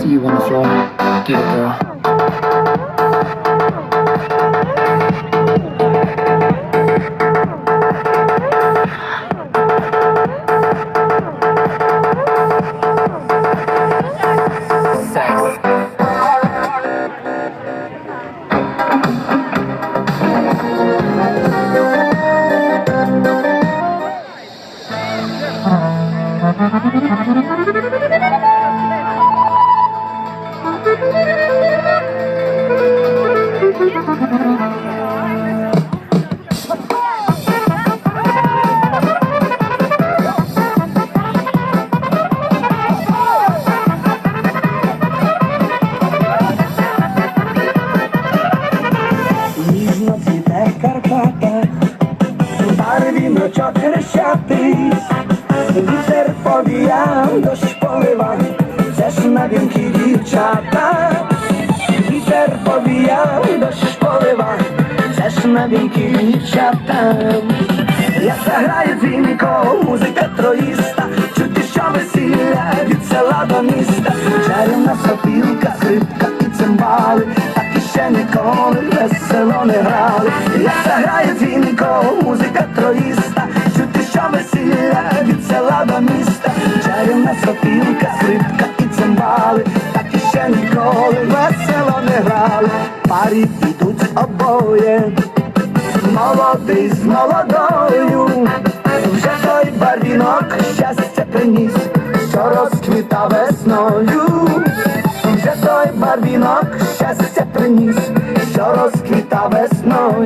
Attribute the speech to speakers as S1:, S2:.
S1: See you on the
S2: floor. Get it, girl. Karpata Barwino czochrsiaty повіяв, дощ полива, це ж на вінки дівчата, вітер повіяв, дощ полива, це ж на вінки дівчата. Я заграю дзвінко, музика троїста, чути, що весілля від села до міста, чарівна сопілка, скрипка і цимбали, так і ще ніколи весело не грали. Я заграю дзвінко, музика троїста, сопілка, скрипка і цимбали, так і ще ніколи весело не грали. Парі підуть обоє молодий з молодою, вже той барвінок щастя приніс, що розквіта весною, вже той барвінок щастя приніс, що розквіта весною.